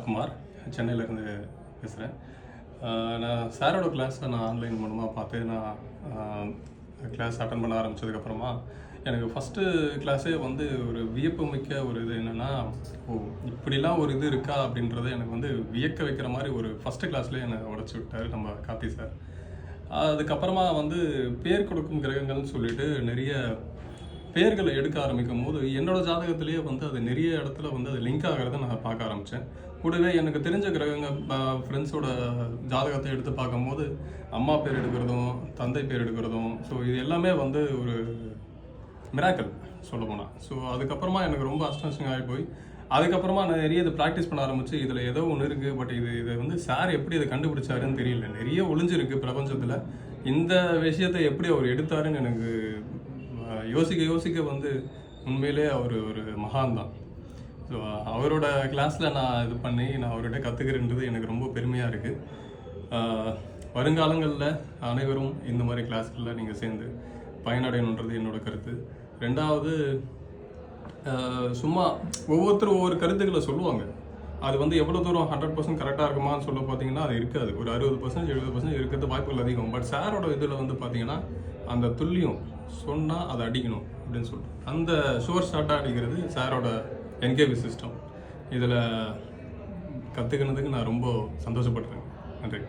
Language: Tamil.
குமார் சென்னையிலேருந்து பேசுகிறேன் நான் சாரோட கிளாஸை நான் ஆன்லைன் மூலமாக பார்த்து நான் கிளாஸ் அட்டன் பண்ண ஆரம்பிச்சதுக்கப்புறமா எனக்கு ஃபஸ்ட்டு கிளாஸே வந்து ஒரு வியப்பு மிக்க ஒரு இது என்னென்னா ஓ இப்படிலாம் ஒரு இது இருக்கா அப்படின்றத எனக்கு வந்து வியக்க வைக்கிற மாதிரி ஒரு ஃபஸ்ட்டு கிளாஸ்லேயே என்னை உடச்சி விட்டார் நம்ம காப்பி சார். அதுக்கப்புறமா வந்து பேர் கொடுக்கும் கிரகங்கள்னு சொல்லிட்டு நிறைய பேர்களை எடுக்க ஆரம்பிக்கும் போது என்னோட ஜாதகத்திலேயே வந்து அது நிறைய இடத்துல வந்து அது லிங்க் ஆகிறத நான் பார்க்க ஆரம்பித்தேன் கூடவே எனக்கு தெரிஞ்ச கிரகங்க ஃப்ரெண்ட்ஸோட ஜாதகத்தை எடுத்து பார்க்கும்போது அம்மா பேர் எடுக்கிறதும் தந்தை பேர் எடுக்கிறதும் ஸோ இது எல்லாமே வந்து ஒரு மிராக்கல் சொல்ல போனால் ஸோ அதுக்கப்புறமா எனக்கு ரொம்ப அஸ்டானிஷிங் ஆகி போய் அதுக்கப்புறமா நான் நிறைய இதை ப்ராக்டிஸ் பண்ண ஆரம்பிச்சு இதில் ஏதோ ஒன்று இருக்குது பட் இது இதை வந்து சார் எப்படி இதை கண்டுபிடிச்சாருன்னு தெரியல. நிறைய ஒளிஞ்சிருக்கு பிரபஞ்சத்தில். இந்த விஷயத்தை எப்படி அவர் எடுத்தாருன்னு எனக்கு யோசிக்க யோசிக்க வந்து உண்மையிலே அவர் ஒரு மகான் தான். ஸோ அவரோட கிளாஸில் நான் இது பண்ணி நான் அவர்கிட்ட கற்றுக்கிறேன்றது எனக்கு ரொம்ப பெருமையாக இருக்குது வருங்காலங்களில் அனைவரும் இந்த மாதிரி கிளாஸ்களில் நீங்கள் சேர்ந்து பயனடையணுன்றது என்னோட கருத்து. ரெண்டாவது சும்மா ஒவ்வொருத்தரும் ஒவ்வொரு கருத்துக்களை சொல்லுவாங்க. அது வந்து எவ்வளோ தூரம் ஹண்ட்ரட் பர்சன்ட் கரெக்டாக இருக்குமான்னு சொல்ல பார்த்தீங்கன்னா அது இருக்காது. ஒரு அறுபது பர்சன்ட் எழுபது பர்சன்ட் இருக்கிறது வாய்ப்புகள் அதிகம். பட் சாரோட இதில் வந்து பார்த்தீங்கன்னா அந்த துல்லியம் சொன்னால் அதை அடிக்கணும் அப்படின்னு சொல்லிட்டு. அந்த ஷோர் ஷார்ட்டாக அடிக்கிறது சாரோட என்கேவி சிஸ்டம் இதில் கற்றுக்கினதுக்கு நான் ரொம்ப சந்தோஷப்படுறேன் நன்றி.